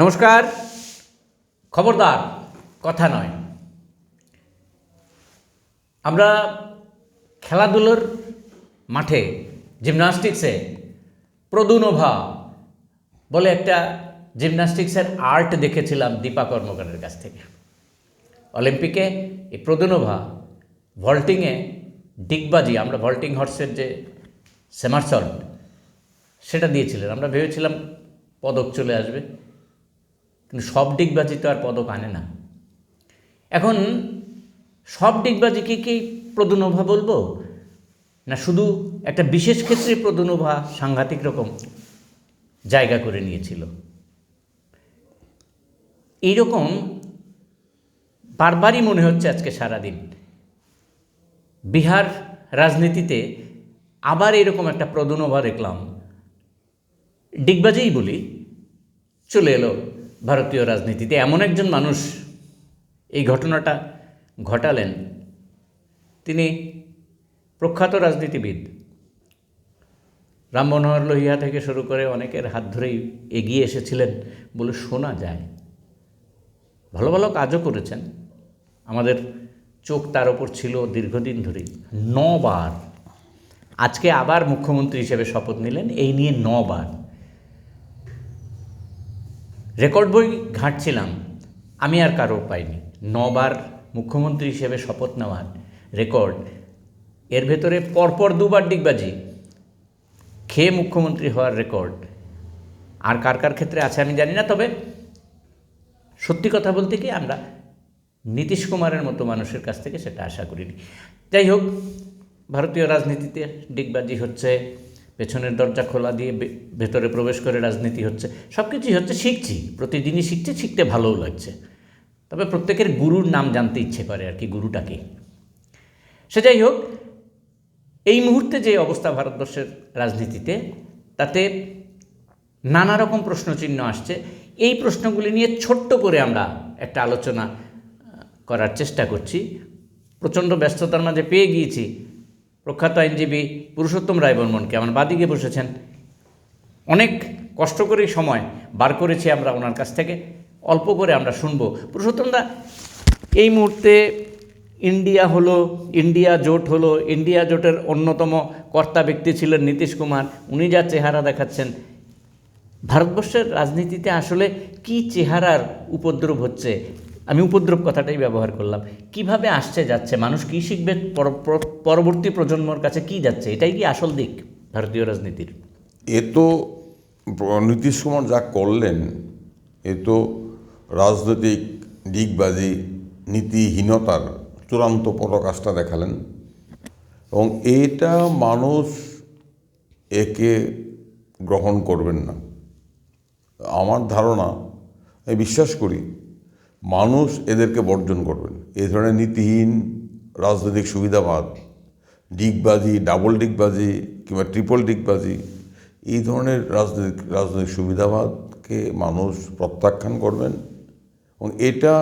নমস্কার। খবরদার, কথা নয়। আমরা খেলাধুলোর মাঠে জিমনাস্টিক্সে প্রদুনোভা বলে একটা জিমনাস্টিক্সের আর্ট দেখেছিলাম দীপা কর্মকারের কাছ থেকে। অলিম্পিকে এই প্রদুনোভা ভল্টিংয়ে ডিগবাজি, আমরা ভল্টিং হর্সের যে সেমারসল্ট সেটা দিয়েছিলেন। আমরা ভেবেছিলাম পদক চলে আসবে। কিন্তু সব ডিগবাজি তো আর পদক আনে না। এখন সব ডিগবাজিকে কি প্রদুনোভা বলব? না শুধু একটা বিশেষ ক্ষেত্রে প্রদুনোভা সাংঘাতিক রকম জায়গা করে নিয়েছিল। এইরকম বারবারই মনে হচ্ছে আজকে সারাদিন। বিহার রাজনীতিতে আবার এরকম একটা প্রদুনোভা দেখলাম। ডিগবাজেই বলি, চলে এলো ভারতীয় রাজনীতিতে এমন একজন মানুষ এই ঘটনাটা ঘটালেন। তিনি প্রখ্যাত রাজনীতিবিদ। রাম মনোহর লোহিয়া থেকে শুরু করে অনেকের হাত ধরেই এগিয়ে এসেছিলেন বলে শোনা যায়। ভালো ভালো কাজও করেছেন। আমাদের চোখ তার ওপর ছিল দীর্ঘদিন ধরেই। নবার। আজকে আবার মুখ্যমন্ত্রী হিসেবে শপথ নিলেন, এই নিয়ে নবার। রেকর্ড বই ঘাঁটছিলাম। আমি আর কারও পাইনি নবার মুখ্যমন্ত্রী হিসেবে শপথ নেওয়ার রেকর্ড এর ভেতরে পরপর দুবার ডিগবাজি। খেয়ে মুখ্যমন্ত্রী হওয়ার রেকর্ড আর কার কার ক্ষেত্রে আছে আমি জানি না, তবে সত্যি কথা বলতে কি আমরা নীতিশ কুমারের মতো মানুষের কাছ থেকে সেটা আশা করিনি। যাই হোক, ভারতীয় রাজনীতিতে ডিগবাজি হচ্ছে। পেছনের দরজা খোলা দিয়ে ভেতরে প্রবেশ করে রাজনীতি হচ্ছে। সব কিছুই হচ্ছে শিখছি, প্রতিদিনই শিখছি শিখতে ভালোও লাগছে। তবে প্রত্যেকের গুরুর নাম জানতে ইচ্ছে করে আর কি, গুরুটাকে। সে যাই হোক, এই মুহূর্তে যে অবস্থা ভারতবর্ষের রাজনীতিতে, তাতে নানা রকম প্রশ্নচিহ্ন আসছে। এই প্রশ্নগুলি নিয়ে ছোট্ট করে আমরা একটা আলোচনা করার চেষ্টা করছি। প্রচণ্ড ব্যস্ততার মাঝে পেয়ে গিয়েছি। প্রখ্যাত আইনজীবী পুরুষোত্তম রায়বর্মনকে আমার বাদিকে বসেছেন। অনেক কষ্ট করেই সময় বার করেছি আমরা ওনার কাছ থেকে। অল্প করে আমরা শুনব। পুরুষোত্তমদা, এই মুহূর্তে ইন্ডিয়া হলো, ইন্ডিয়া জোট হলো, ইন্ডিয়া জোটের অন্যতম কর্তা ব্যক্তি ছিলেন নীতিশ কুমার। উনি যা চেহারা দেখাচ্ছেন। ভারতবর্ষের রাজনীতিতে আসলে কি চেহারার উপদ্রব হচ্ছে? আমি উপদ্রব কথাটাই ব্যবহার করলাম। কীভাবে আসছে যাচ্ছে? মানুষ কি শিখবে? পর- পর- পরবর্তী প্রজন্মর কাছে কি যাচ্ছে? এটাই কি আসল দিক ভারতীয় রাজনীতির? এ তো নীতিশ কুমার যা করলেন, এ তো রাজনৈতিক দিকবাজি, নীতিহীনতার চূড়ান্ত পরাকাষ্ঠা দেখালেন এবং এটা মানুষ একে গ্রহণ করবেন না। আমার ধারণা, আমি বিশ্বাস করি মানুষ এদেরকে বর্জন করবেন। এই ধরনের নীতিহীন, রাজনৈতিক সুবিধাবাদ, ডিগবাজি, ডাবল ডিগবাজি কিংবা ট্রিপল ডিগবাজি, এই ধরনের রাজনৈতিক রাজনৈতিক সুবিধাবাদকে মানুষ প্রত্যাখ্যান করবেন। এবং এটা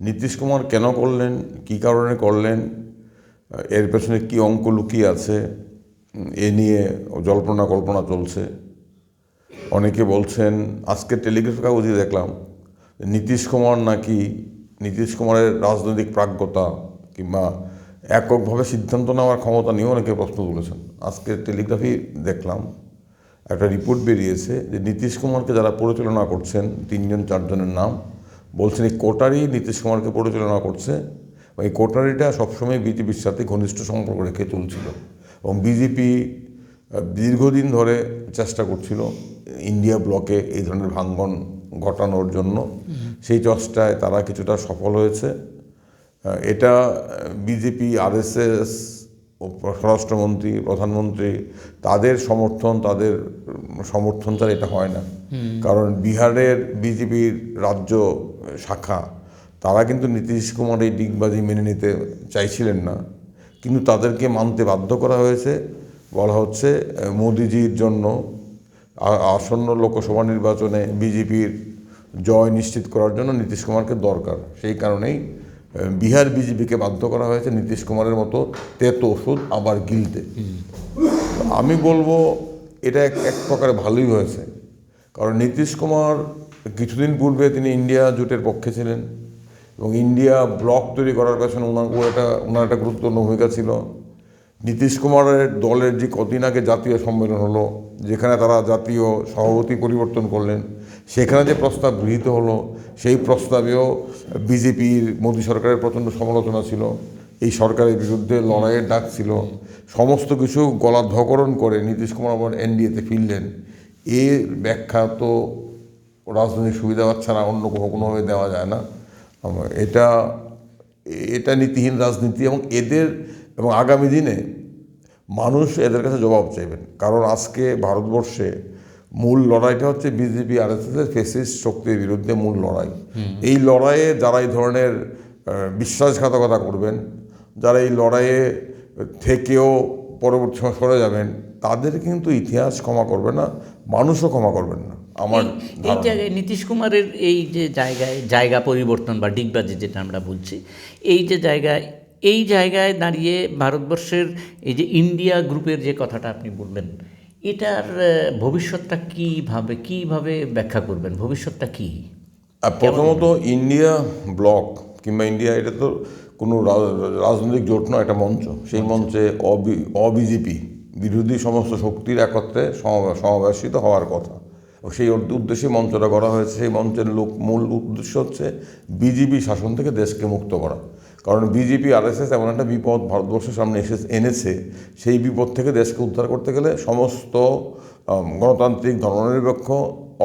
নীতিশ কুমার কেন করলেন, কী কারণে করলেন এর পেছনে কী অঙ্ক লুকিয়ে আছে এ নিয়ে জল্পনা কল্পনা চলছে। অনেকে বলছেন, আজকে টেলিগ্রাফ কাগজে দেখলাম নীতিশ কুমার নাকি নীতিশ কুমারের রাজনৈতিক প্রাজ্ঞতা কিংবা এককভাবে সিদ্ধান্ত নেওয়ার ক্ষমতা নিয়েও অনেকে প্রশ্ন তুলেছেন। আজকে টেলিগ্রাফি দেখলাম, একটা রিপোর্ট বেরিয়েছে যে নীতিশ কুমারকে যারা পরিচালনা করছেন, তিনজন চারজনের নাম, বলছেন এই কোটারি নীতিশ কুমারকে পরিচালনা করছে এই কোটারিটা সবসময় বিজেপির সাথে ঘনিষ্ঠ সম্পর্ক রেখে চলছিল এবং বিজেপি দীর্ঘদিন ধরে চেষ্টা করছিল ইন্ডিয়া ব্লকে এই ধরনের ভাঙ্গন ঘটানোর জন্য। সেই চেষ্টায় তারা কিছুটা সফল হয়েছে। এটা বিজেপি আরএসএস ও স্বরাষ্ট্রমন্ত্রী প্রধানমন্ত্রী তাদের সমর্থন তাদের সমর্থন ছাড়া এটা হয় না। কারণ বিহারের বিজেপির রাজ্য শাখা তারা কিন্তু নীতিশ কুমার এই ডিগবাজি মেনে নিতে চাইছিলেন না। কিন্তু তাদেরকে মানতে বাধ্য করা হয়েছে। বলা হচ্ছে মোদিজির জন্য আসন্ন লোকসভা নির্বাচনে বিজেপির জয় নিশ্চিত করার জন্য নীতিশ কুমারকে দরকার। সেই কারণেই বিহার বিজেপিকে বাধ্য করা হয়েছে নীতিশ কুমারের মতো তেতো ওষুধ আবার গিলতে। আমি বলব, এটা এক প্রকারে ভালোই হয়েছে। কারণ নীতিশ কুমার কিছুদিন পূর্বে তিনি ইন্ডিয়া জোটের পক্ষে ছিলেন এবং ইন্ডিয়া ব্লক তৈরি করার পেছনে ওনার একটা ওনার একটা গুরুত্বপূর্ণ ভূমিকা ছিল। নীতিশ কুমারের দলের যে কদিন আগে জাতীয় সম্মেলন হলো, যেখানে তারা জাতীয় সভাপতি পরিবর্তন করলেন, সেখানে যে প্রস্তাব গৃহীত হলো, সেই প্রস্তাবেও বিজেপির মোদী সরকারের প্রচণ্ড সমালোচনা ছিল, এই সরকারের বিরুদ্ধে লড়াইয়ের ডাক ছিল, সমস্ত কিছু গলা ধকরণ করে নীতিশ কুমার আবার এনডিএতে ফিরলেন। এর ব্যাখ্যা তো রাজনৈতিক সুবিধা ছাড়া অন্য কোনো কোনোভাবে দেওয়া যায় না। এটা এটা নীতিহীন রাজনীতি এবং এদের এবং আগামী দিনে মানুষ এদের কাছে জবাব চাইবেন। কারণ আজকে ভারতবর্ষে মূল লড়াইটা হচ্ছে বিজেপি আর এস ফেসিস্ট শক্তির বিরুদ্ধে মূল লড়াই। এই লড়াইয়ে যারা এই ধরনের বিশ্বাসঘাতকতা করবেন যারা এই লড়াইয়ে থেকেও পরবর্তী সময় সরে যাবেন তাদের কিন্তু ইতিহাস ক্ষমা করবে না মানুষও ক্ষমা করবেন না আমার এই জায়গায় নীতিশ কুমারের এই যে জায়গায় জায়গা পরিবর্তন বা ডিগবাজি যেটা আমরা বলছি এই যে জায়গায় এই জায়গায় দাঁড়িয়ে ভারতবর্ষের এই যে ইন্ডিয়া গ্রুপের যে কথাটা আপনি বললেন এটার ভবিষ্যৎটা কীভাবে কীভাবে ব্যাখ্যা করবেন? ভবিষ্যৎটা কী? প্রথমত ইন্ডিয়া ব্লক কিংবা ইন্ডিয়া এটা তো কোনো রাজনৈতিক জোট নয় একটা মঞ্চ। সেই মঞ্চে অবি অবিজেপি বিরোধী সমস্ত শক্তির একত্রে সমা- সমাবেশিত হওয়ার কথা। সেই উদ্দ- উদ্দেশ্যে মঞ্চটা করা হয়েছে। সেই মঞ্চের লোক মূল উদ্দেশ্য হচ্ছে বিজেপি শাসন থেকে দেশকে মুক্ত করা। কারণ বিজেপি, আরএসএস এমন একটা বিপদ ভারতবর্ষের সামনে এসে, এনেছে, সেই বিপদ থেকে দেশকে উদ্ধার করতে গেলে সমস্ত গণতান্ত্রিক ধর্মনিরপেক্ষ,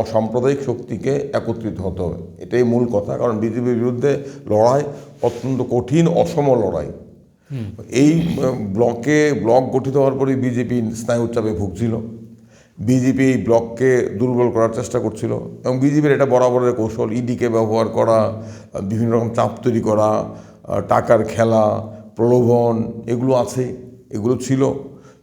অসাম্প্রদায়িক শক্তিকে একত্রিত হতে হবে। এটাই মূল কথা, কারণ বিজেপির বিরুদ্ধে লড়াই অত্যন্ত কঠিন, অসম লড়াই। এই ব্লকে, ব্লক গঠিত হওয়ার পরে বিজেপি স্নায়ুর চাপে ভুগছিল। বিজেপি এই ব্লককে দুর্বল করার চেষ্টা করছিল এবং বিজেপির এটা বরাবরের কৌশল ইডিকে ব্যবহার করা, বিভিন্ন রকম চাপ তৈরি করা টাকার খেলা, প্রলোভন, এগুলো আছে, এগুলো ছিল,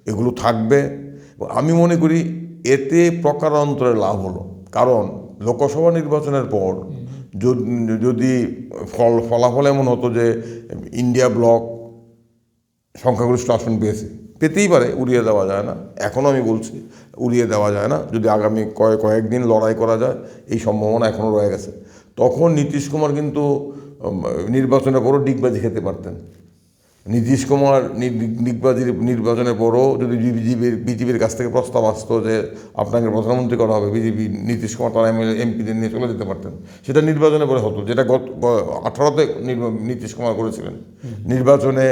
এগুলো থাকবে। আমি মনে করি এতে প্রকারান্তরে লাভ হলো। কারণ লোকসভা নির্বাচনের পর যদি- ফল, ফলাফল এমন হতো যে ইন্ডিয়া ব্লক সংখ্যাগরিষ্ঠ আসন পেয়েছে, পেতেই পারে, উড়িয়ে দেওয়া যায় না। এখনও আমি বলছি, উড়িয়ে দেওয়া যায় না। যদি আগামী কয়েক কয়েকদিন লড়াই করা যায়, এই সম্ভাবনা এখনও রয়ে গেছে। তখন নীতিশ কুমার কিন্তু নির্বাচনের পরও ডিগবাজি খেতে পারতেন। নীতিশ কুমার ডিগবাজির নির্বাচনের পরও যদি বিজেপির বিজেপির কাছ থেকে প্রস্তাব আসতো যে আপনাকে প্রধানমন্ত্রী করা হবে বিজেপি নীতিশ কুমার তারা এমএলএ এমপিদের নিয়ে চলে যেতে পারতেন। সেটা নির্বাচনের পরে হতো যেটা গত আঠারোতে নীতিশ কুমার করেছিলেন। নির্বাচনে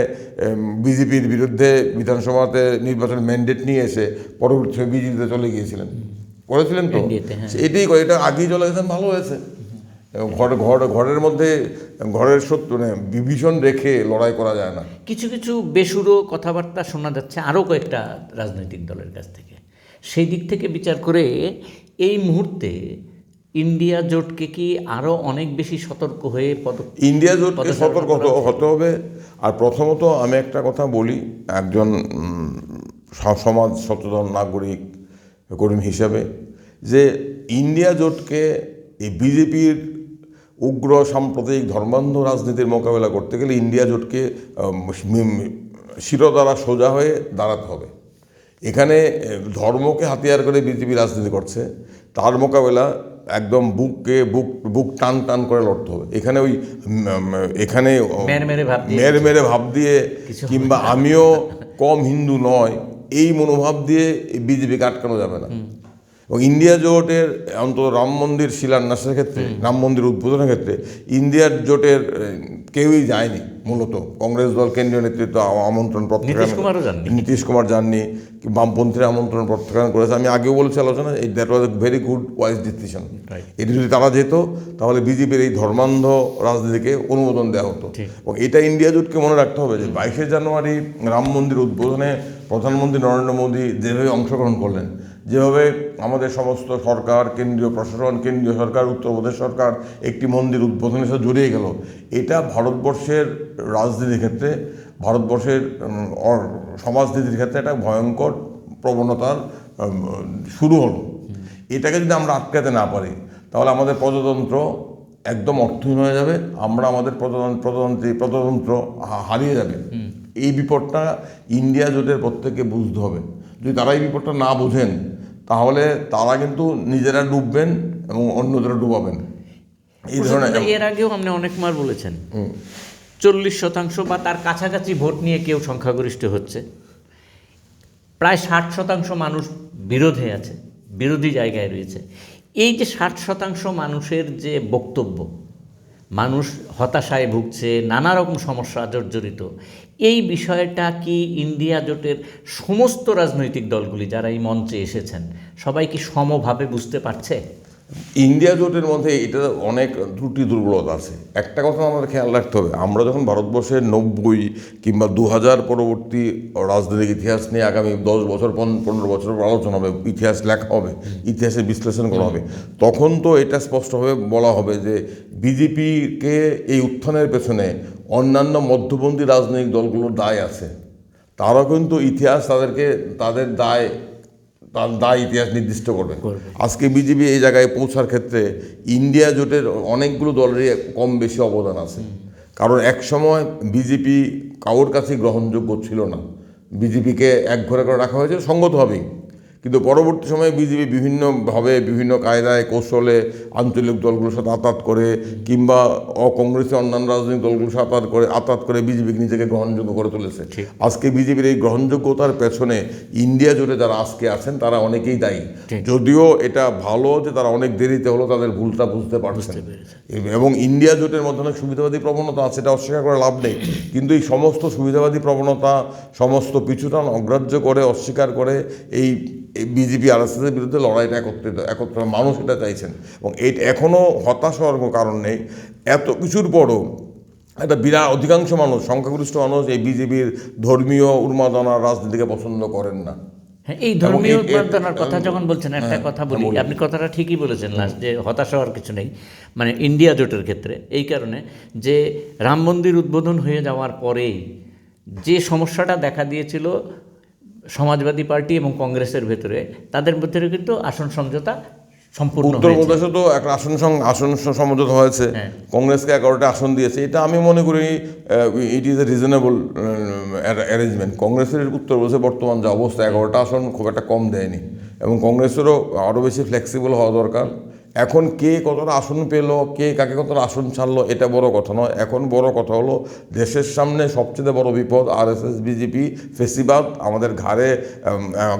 বিজেপির বিরুদ্ধে বিধানসভাতে নির্বাচনের ম্যান্ডেট নিয়ে এসে পরবর্তী বিজেপিতে চলে গিয়েছিলেন। করেছিলেন তো? হ্যাঁ। এটাই এটা আগেই চলে গেছেন ভালো হয়েছে। ঘর ঘর ঘরের মধ্যে ঘরের সত্য মানে বিভীষণ রেখে লড়াই করা যায় না। কিছু কিছু বেসুরো কথাবার্তা শোনা যাচ্ছে আরও কয়েকটা রাজনৈতিক দলের কাছ থেকে। সেই দিক থেকে বিচার করে এই মুহূর্তে ইন্ডিয়া জোটকে কি আরও অনেক বেশি সতর্ক হয়ে পদক্ষেপ ইন্ডিয়া জোটকে সতর্ক হতে- হবে। আর প্রথমত আমি একটা কথা বলি একজন সমাজ সচেতন নাগরিক কর্মী হিসাবে যে ইন্ডিয়া জোটকে এই বিজেপির উগ্র সাম্প্রদায়িক ধর্মান্ধ রাজনীতির মোকাবেলা করতে গেলে ইন্ডিয়া জোটকে শিরোদ্বারা সোজা হয়ে দাঁড়াতে হবে। এখানে ধর্মকে হাতিয়ার করে বিজেপি রাজনীতি করছে তার মোকাবেলা একদম বুককে বুক বুক টান টান করে লড়তে হবে। এখানে ওই এখানে মেরে মেরে ভাব দিয়ে কিংবা আমিও কম হিন্দু নয় এই মনোভাব দিয়ে বিজেপিকে আটকানো যাবে না। এবং ইন্ডিয়া জোটের অন্তত রাম মন্দির শিলান্যাসের ক্ষেত্রে রাম মন্দির উদ্বোধনের ক্ষেত্রে ইন্ডিয়ার জোটের কেউই যায়নি মূলত। কংগ্রেস দল কেন্দ্রীয় নেতৃত্ব আমন্ত্রণ প্রত্যাখ্যান নীতিশ কুমার যাননি বামপন্থীরা আমন্ত্রণ প্রত্যাখ্যান করেছে। আমি আগেও বলেছি আলোচনা এই that was a very good wise decision এটি যদি তারা যেত তাহলে বিজেপির এই ধর্মান্ধ রাজনীতিকে অনুমোদন দেওয়া হতো। এবং এটা ইন্ডিয়া জোটকে মনে রাখতে হবে যে বাইশে জানুয়ারি রাম মন্দির উদ্বোধনে প্রধানমন্ত্রী নরেন্দ্র মোদী যেভাবে অংশগ্রহণ করলেন, যেভাবে আমাদের সমস্ত সরকার, কেন্দ্রীয় প্রশাসন, কেন্দ্রীয় সরকার উত্তরপ্রদেশ সরকার একটি মন্দির উদ্বোধনের সাথে জড়িয়ে গেল। এটা ভারতবর্ষের রাজনীতির ক্ষেত্রে, ভারতবর্ষের সমাজনীতির ক্ষেত্রে একটা ভয়ঙ্কর প্রবণতার শুরু হলো। এটাকে যদি আমরা আটকাতে না পারি, তাহলে আমাদের প্রজাতন্ত্র একদম অর্থহীন হয়ে যাবে, আমরা আমাদের প্রজাতন্ত্রী, প্রজাতন্ত্র হারিয়ে যাবে। এই বিপদটা ইন্ডিয়া জোটের প্রত্যেককে বুঝতে হবে। যদি তারা এই বিপদটা না বোঝেন তাহলে তারা কিন্তু নিজেরা ডুববেন এবং অন্যদের ডুবাবেন। এই ধরনের এর আগেও আপনি অনেকবার বলেছেন। চল্লিশ শতাংশ বা তার কাছাকাছি ভোট নিয়ে কেউ সংখ্যাগরিষ্ঠ হচ্ছে। প্রায় ষাট শতাংশ মানুষ বিরোধে আছে বিরোধী জায়গায় রয়েছে। এই যে ষাট শতাংশ মানুষের যে বক্তব্য মানুষ হতাশায় ভুগছে নানা রকম সমস্যা জর্জরিত। এই বিষয়টা কি ইন্ডিয়া জোটের সমস্ত রাজনৈতিক দলগুলি যারা এই মঞ্চে এসেছেন, সবাই কি সমভাবে বুঝতে পারছে? ইন্ডিয়া জোটের মধ্যে এটা অনেক ত্রুটি দুর্বলতা আছে। একটা কথা আমাদের খেয়াল রাখতে হবে, আমরা যখন ভারতবর্ষের নব্বই কিংবা দু হাজার পরবর্তী রাজনৈতিক ইতিহাস নিয়ে আগামী দশ বছর, পন- পনেরো বছর পর আলোচনা হবে, ইতিহাস লেখা হবে, ইতিহাসের বিশ্লেষণ করা হবে, তখন তো এটা স্পষ্টভাবে বলা হবে যে বিজেপিকে এই উত্থানের পেছনে অন্যান্য মধ্যপন্থী রাজনৈতিক দলগুলোর দায় আছে। তারা কিন্তু ইতিহাস তাদেরকে, তাদের দায় তার দায় ইতিহাস নির্দিষ্ট করবে। আজকে বিজেপি এই জায়গায় পৌঁছার ক্ষেত্রে ইন্ডিয়া জোটের অনেকগুলো দলেরই কম বেশি অবদান আছে। কারণ এক সময় বিজেপি কারোর কাছে গ্রহণযোগ্য ছিল না। বিজেপিকে এক ঘরে করে রাখা হয়েছে সঙ্গতভাবেই কিন্তু পরবর্তী সময়ে বিজেপি বিভিন্নভাবে বিভিন্ন কায়দায় কৌশলে আঞ্চলিক দলগুলোর সাথে আতাত করে কিংবা অকংগ্রেসি অন্যান্য রাজনৈতিক দলগুলোর সাথে আতাত করে আতাত করে বিজেপিকে নিজেকে গ্রহণযোগ্য করে তুলেছে। আজকে বিজেপির এই গ্রহণযোগ্যতার পেছনে ইন্ডিয়া জুড়ে যারা আজকে আছেন তারা অনেকেই দায়ী। যদিও এটা ভালো যে তারা অনেক দেরিতে হলো তাদের ভুলটা বুঝতে পারছেন। এবং ইন্ডিয়া জোটের মধ্যে অনেক সুবিধাবাদী প্রবণতা আছে এটা অস্বীকার করে লাভ নেই। কিন্তু এই সমস্ত সুবিধাবাদী প্রবণতা সমস্ত পিছুটান অগ্রাহ্য করে অস্বীকার করে এই বিজেপি আর এস এর বিরুদ্ধে লড়াইটা একত্রিত একত্র মানুষ এটা চাইছেন। এবং এই এখনও হতাশ হওয়ার কোনো কারণ নেই। এত কিছুর পরও একটা বিরাট অধিকাংশ মানুষ সংখ্যাগরিষ্ঠ মানুষ এই বিজেপির ধর্মীয় উন্মাদনা রাজনীতিকে পছন্দ করেন না। হ্যাঁ এই ধর্মীয় কথা যখন বলছেন একটা কথা বলি। আপনি কথাটা ঠিকই বলেছেন লাস্ট যে হতাশ হওয়ার কিছু নেই। মানে ইন্ডিয়া জোটের ক্ষেত্রে এই কারণে যে রাম মন্দির উদ্বোধন হয়ে যাওয়ার পরেই যে সমস্যাটা দেখা দিয়েছিল সমাজবাদী পার্টি এবং কংগ্রেসের ভেতরে তাদের ভেতরে কিন্তু আসন সমঝোতা সম্পূর্ণ। উত্তরপ্রদেশে তো একটা আসন সং আসন সমঝোতা হয়েছে। হ্যাঁ। কংগ্রেসকে এগারোটা আসন দিয়েছে। এটা আমি মনে করি it is a reasonable arrangement কংগ্রেসের উত্তর উত্তরপ্রদেশে বর্তমান যে অবস্থা এগারোটা আসন খুব একটা কম দেয়নি। এবং কংগ্রেসেরও আরও বেশি ফ্লেক্সিবল হওয়া দরকার। এখন কে কতটা আসন পেল কে কাকে কতটা আসন ছাড়লো এটা বড় কথা নয়। এখন বড় কথা হলো দেশের সামনে সবচেয়ে বড় বিপদ আর এস এস বিজেপি ফেসিবাদ আমাদের ঘাড়ে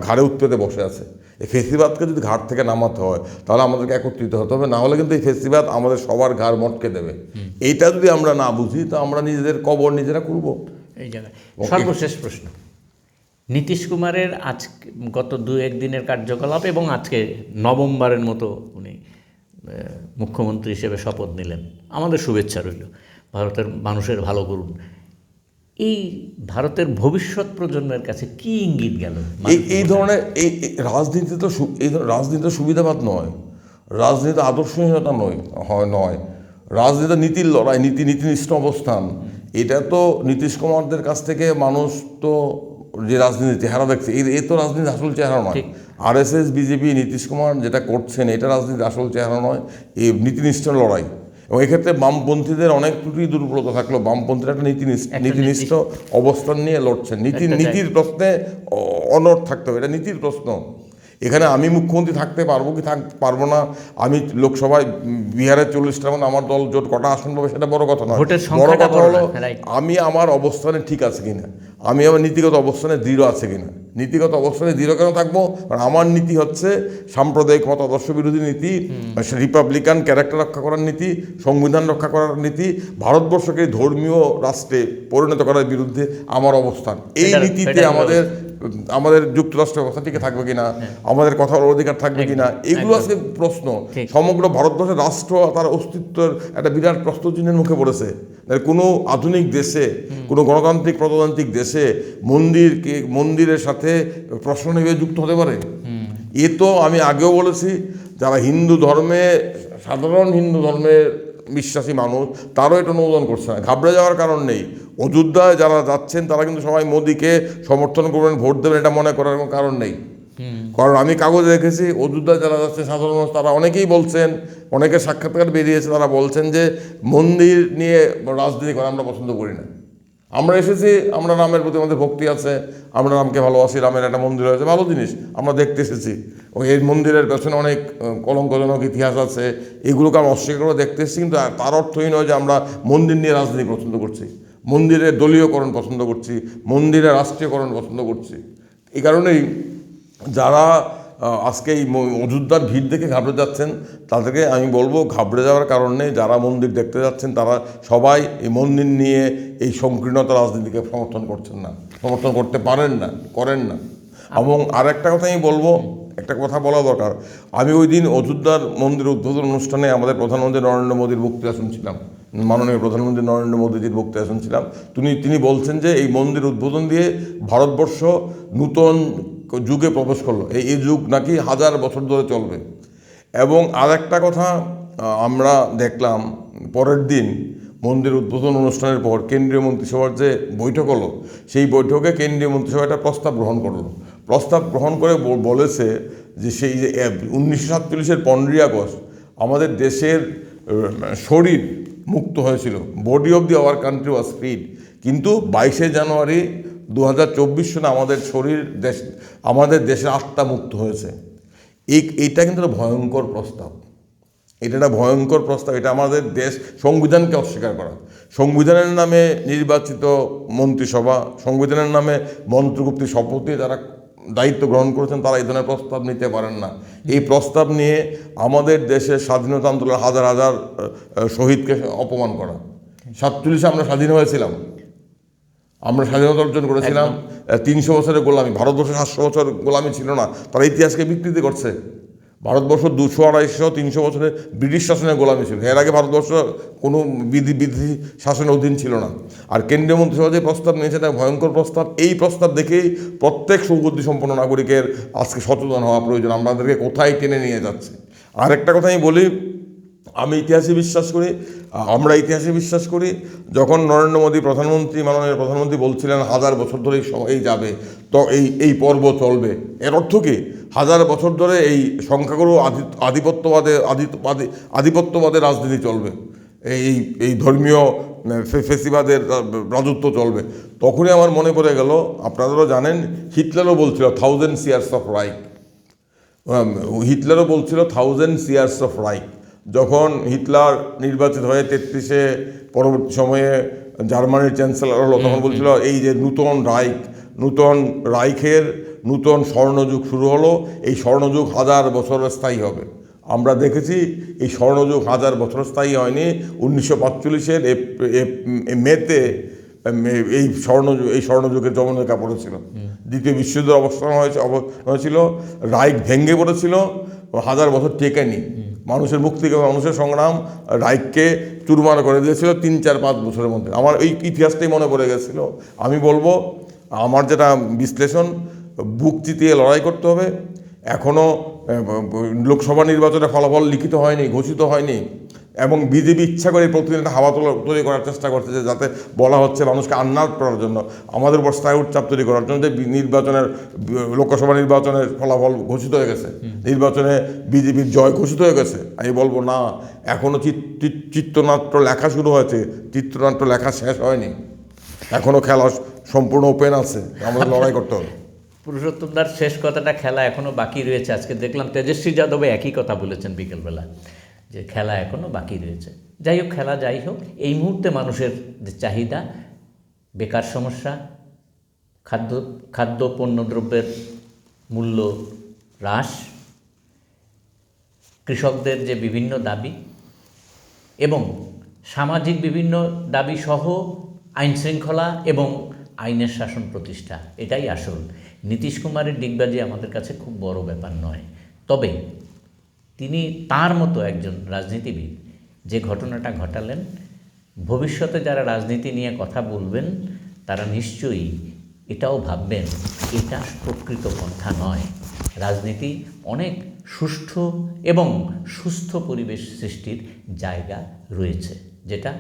ঘাড়ে উত্তরে বসে আছে। এই ফেসিবাদকে যদি ঘাট থেকে নামাতে হয় তাহলে আমাদেরকে একত্রিত হতে হবে। না হলে কিন্তু এই ফেসিবাদ আমাদের সবার ঘাড় মটকে দেবে। এইটা যদি আমরা না বুঝি তো আমরা নিজেদের কবর নিজেরা করব এই জায়গায় সর্বশেষ প্রশ্ন। নীতিশ কুমারের আজ গত দু একদিনের কার্যকলাপ এবং আজকে নভেম্বরের মতো উনি মুখ্যমন্ত্রী হিসেবে শপথ নিলেন। আমাদের শুভেচ্ছা রইল ভারতের মানুষের ভালো করুন। এই ভারতের ভবিষ্যৎ প্রজন্মের কাছে কি ইঙ্গিত গেল? এই এই ধরনের এই রাজনীতি তো এই রাজনীতি তো সুবিধাবাদ নয়। রাজনীতি আদর্শহীনতা নয় হয় নয়। রাজনীতি নীতির লড়াই নীতি নীতিনিষ্ঠ অবস্থান। এটা তো নীতিশ কুমারদের কাছ থেকে মানুষ তো যে রাজনীতি চেহারা দেখছে এই তো রাজনীতি আসল চেহারা নয়। ঠিক। R S S BJP Nitish Kumar যেটা করছেন এটা রাজনীতির আসল চেহারা নয় এই নীতিনিষ্ঠ লড়াই। এবং এক্ষেত্রে বামপন্থীদের অনেক ত্রুটি দুর্বলতা থাকলেও বামপন্থীরা একটা নীতিনিষ্ঠ নীতিনিষ্ঠ অবস্থান নিয়ে লড়ছেন। নীতি নীতির প্রশ্নে অনর থাকতে হবে এটা নীতির প্রশ্ন। এখানে আমি মুখ্যমন্ত্রী থাকতে পারব কি থাক পারব না আমি লোকসভায় বিহারের চল্লিশটা মধ্যে আমার দল জোট কটা আসন পাবে সেটা বড় কথা নয়। বড় কথা হলো আমি আমার অবস্থানে ঠিক আছে কিনা আমি আমার নীতিগত অবস্থানে দৃঢ় আছে কিনা নীতিগত অবস্থানে দৃঢ় কেন থাকব? কারণ আমার নীতি হচ্ছে সাম্প্রদায়িক মতাদর্শ বিরোধী নীতি রিপাবলিকান ক্যারেক্টার রক্ষা করার নীতি সংবিধান রক্ষা করার নীতি ভারতবর্ষকে ধর্মীয় রাষ্ট্রে পরিণত করার বিরুদ্ধে আমার অবস্থান। এই নীতিতে আমাদের আমাদের যুক্তরাষ্ট্রের কথা টিকে থাকবে কিনা আমাদের কথা অধিকার থাকবে কিনা এগুলো আজকে প্রশ্ন। সমগ্র ভারতবর্ষের রাষ্ট্র তার অস্তিত্বের একটা বিরাট প্রশ্নচিহ্নের মুখে পড়েছে। কোনো আধুনিক দেশে কোনো গণতান্ত্রিক প্রজাতান্ত্রিক দেশে মন্দিরকে মন্দিরের সাথে প্রশ্ন হিসেবে যুক্ত হতে পারে? এ তো আমি আগেও বলেছি যারা হিন্দু ধর্মে সাধারণ হিন্দু ধর্মের বিশ্বাসী মানুষ তারও এটা অনুমোদন করছে না। ঘাবড়ে যাওয়ার কারণ নেই। অযোধ্যায় যারা যাচ্ছেন তারা কিন্তু সবাই মোদীকে সমর্থন করবেন ভোট দেবেন এটা মনে করার কোনো কারণ নেই। কারণ আমি কাগজে দেখেছি অযোধ্যায় যারা যাচ্ছে সাধারণ মানুষ তারা অনেকেই বলছেন অনেকে সাক্ষাৎকার বেরিয়েছে তারা বলছেন যে মন্দির নিয়ে রাজনীতি করা আমরা পছন্দ করি না। আমরা এসেছি, আমরা রামের প্রতি আমাদের ভক্তি আছে, আমরা রামকে ভালোবাসি, রামের একটা মন্দির হয়েছে ভালো জিনিস, আমরা দেখতে এসেছি। ওই এই মন্দিরের পেছনে অনেক কলঙ্কজনক ইতিহাস আছে, এগুলোকে আমরা অস্বীকার করে দেখতে এসেছি, কিন্তু তার অর্থই নয় যে আমরা মন্দির নিয়ে রাজনীতি পছন্দ করছি মন্দিরের দলীয়করণ পছন্দ করছি মন্দিরের রাষ্ট্রীয়করণ পছন্দ করছি। এই কারণেই যারা আজকে এই অযোধ্যার ভিড় দেখে ঘাবড়ে যাচ্ছেন, তাদেরকে আমি বলব ঘাবড়ে যাওয়ার কারণে যারা মন্দির দেখতে যাচ্ছেন, তারা সবাই এই মন্দির নিয়ে এই সংকীর্ণতা রাজনীতিকে সমর্থন করছেন না, সমর্থন করতে পারেন না, করেন না। এবং আর একটা কথা আমি বলব, একটা কথা বলা দরকার। আমি ওই দিন অযোধ্যার মন্দির উদ্বোধন অনুষ্ঠানে আমাদের প্রধানমন্ত্রী নরেন্দ্র মোদীর বক্তৃতা শুনছিলাম, মাননীয় প্রধানমন্ত্রী নরেন্দ্র মোদীজির বক্তৃতা শুনছিলাম। তিনি তিনি বলছেন যে এই মন্দির উদ্বোধন দিয়ে ভারতবর্ষ নূতন যুগে প্রবেশ করল। এই এই যুগ নাকি হাজার বছর ধরে চলবে। এবং আর একটা কথা আমরা দেখলাম পরের দিন মন্দির উদ্বোধন অনুষ্ঠানের পর কেন্দ্রীয় মন্ত্রিসভার যে বৈঠক হলো, সেই বৈঠকে কেন্দ্রীয় মন্ত্রিসভা একটা প্রস্তাব গ্রহণ করল। প্রস্তাব গ্রহণ করে বলেছে যে সেই যে উনিশশো সাতচল্লিশের পনেরোই আগস্ট আমাদের দেশের শরীর মুক্ত হয়েছিল। Body of the our country was freed কিন্তু বাইশে জানুয়ারি দু হাজার চব্বিশ সনে আমাদের শরীর, দেশ, আমাদের দেশের আত্মা মুক্ত হয়েছে। এই, এইটা কিন্তু ভয়ঙ্কর প্রস্তাব। এটা একটা ভয়ঙ্কর প্রস্তাব। এটা আমাদের দেশ সংবিধানকে অস্বীকার করা। সংবিধানের নামে নির্বাচিত মন্ত্রিসভা, সংবিধানের নামে মন্ত্রগুপ্তি শপথ যারা দায়িত্ব গ্রহণ করেছেন, তারা এই ধরনের প্রস্তাব নিতে পারেন না। এই প্রস্তাব নিয়ে আমাদের দেশের স্বাধীনতা আন্দোলন হাজার হাজার শহীদকে অপমান করা। সাতচল্লিশে আমরা স্বাধীন হয়েছিলাম। আমরা স্বাধীনতা অর্জন করেছিলাম। তিনশো বছরের গোলামি ভারতবর্ষ সাতশো বছর গোলামি ছিল না তারা ইতিহাসকে বিকৃতি করছে। ভারতবর্ষ দুশো আড়াইশো তিনশো বছরে ব্রিটিশ শাসনের গোলামি ছিল। এর আগে ভারতবর্ষ কোনো বিধি বিধি শাসনের অধীন ছিল না। আর কেন্দ্রীয় মন্ত্রিসভা যে প্রস্তাব নিয়েছে এটা ভয়ঙ্কর প্রস্তাব এই প্রস্তাব দেখেই প্রত্যেক সুবুদ্ধি সম্পন্ন নাগরিকের আজকে সচেতন হওয়া প্রয়োজন। আমাদেরকে কোথায় টেনে নিয়ে যাচ্ছে? আর একটা কথা আমি বলি আমি ইতিহাসে বিশ্বাস করি আমরা ইতিহাসে বিশ্বাস করি, যখন নরেন্দ্র মোদী প্রধানমন্ত্রী, মাননীয় প্রধানমন্ত্রী বলছিলেন হাজার বছর ধরে এই সময় যাবে, তো এই এই পর্ব চলবে। এর অর্থ কি? হাজার বছর ধরে এই সংখ্যাগুরু আধি, আধিপত্যবাদে আধি- আধি- আধিপত্যবাদের রাজনীতি চলবে। এই এই ধর্মীয় ফেসিবাদের রাজত্ব চলবে। তখনই আমার মনে পড়ে গেল, আপনারাও জানেন, হিটলারও বলছিল থাউজেন্ড সিয়ার্স অফ রাইট হিটলারও বলছিল থাউজেন্ড সিয়ার্স অফ রাইট যখন হিটলার নির্বাচিত হয়ে তেত্রিশে পরবর্তী সময়ে জার্মানির চ্যান্সেলার হলো তখন বলছিল এই যে নূতন রাইক নূতন রাইখের নূতন স্বর্ণযুগ শুরু হলো এই স্বর্ণযুগ হাজার বছর স্থায়ী হবে। আমরা দেখেছি এই স্বর্ণযুগ হাজার বছর স্থায়ী হয়নি। উনিশশো পাঁচচল্লিশের মেতে এই স্বর্ণযুগ এই স্বর্ণযুগের যমনেকা পড়েছিল দ্বিতীয় বিশ্বযুদ্ধের অবস্থান হয়েছে হয়েছিল রাইক ভেঙে পড়েছিল হাজার বছর টেকেনি। মানুষের মুক্তি মানুষের সংগ্রাম রাইককে চুরমার করে দিয়েছিল তিন, চার, পাঁচ বছরের মধ্যে। আমার এই ইতিহাসটাই মনে পড়ে গেছিল। আমি বলব, আমার যেটা বিশ্লেষণ, বুক চিতিয়ে লড়াই করতে হবে। এখনও লোকসভা নির্বাচনের ফলাফল লিখিত হয়নি, ঘোষিত হয়নি। এবং বিজেপি ইচ্ছা করে প্রতিদিন হাওয়া তোলা তৈরি করার চেষ্টা করছে যে যাতে বলা হচ্ছে মানুষকে আন্নার করার জন্য। আমাদের উপর স্থায়ী উচ্চাপ তৈরি করার জন্য যে নির্বাচনের লোকসভা নির্বাচনের ফলাফল ঘোষিত হয়ে গেছে। নির্বাচনে বিজেপির জয় ঘোষিত হয়ে গেছে। আমি বলব, না এখনও চিত্রনাট্য লেখা শুরু হয়েছে। চিত্রনাট্য লেখা শেষ হয়নি। এখনও খেলা সম্পূর্ণ ওপেন আছে। আমাদের লড়াই করতে হবে। পুরুষোত্তমদার শেষ কথাটা খেলা এখনও বাকি রয়েছে। আজকে দেখলাম তেজস্বী যাদবে একই কথা বলেছেন বিকেলবেলা। যে খেলা এখনও বাকি রয়েছে। যাই হোক, খেলা যাই হোক, এই মুহূর্তে মানুষের যে চাহিদা, বেকার সমস্যা, খাদ্য খাদ্য পণ্যদ্রব্যের মূল্য হ্রাস, কৃষকদের যে বিভিন্ন দাবি এবং সামাজিক বিভিন্ন দাবি সহ আইন শৃঙ্খলা এবং আইনের শাসন প্রতিষ্ঠা, এটাই আসল। নীতিশ কুমারের ডিগবাজি আমাদের কাছে খুব বড় ব্যাপার নয়। তবে তিনি তার মতো একজন রাজনীতিবিদ। যে ঘটনাটা ঘটালেন ভবিষ্যতে যারা রাজনীতি নিয়ে কথা বলবেন তারা নিশ্চয়ই এটাও ভাববেন এটা প্রকৃত পন্থা নয়। রাজনীতি অনেক সুষ্ঠু এবং সুস্থ পরিবেশ সৃষ্টির জায়গা রয়েছে যেটা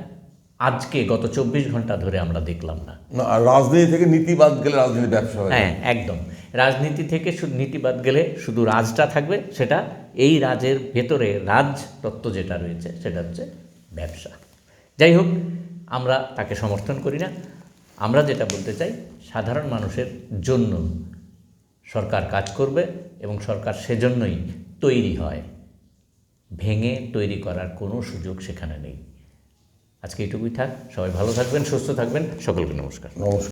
আজকে গত চব্বিশ ঘণ্টা ধরে আমরা দেখলাম না। না রাজনীতি থেকে নীতিবাদ গেলে রাজনীতি ব্যবসা হ্যাঁ একদম। রাজনীতি থেকে শুধু নীতিবাদ গেলে শুধু রাজটা থাকবে সেটা এই রাজের ভেতরে রাজ তত্ত্ব যেটা রয়েছে, সেটা হচ্ছে ব্যবসা। যাই হোক, আমরা তাকে সমর্থন করি না। আমরা যেটা বলতে চাই, সাধারণ মানুষের জন্য সরকার কাজ করবে এবং সরকার সেজন্যই তৈরি হয়। ভেঙে তৈরি করার কোনো সুযোগ সেখানে নেই। আজকে এটুকুই থাক। সবাই ভালো থাকবেন, সুস্থ থাকবেন। সকলকে নমস্কার। নমস্কার।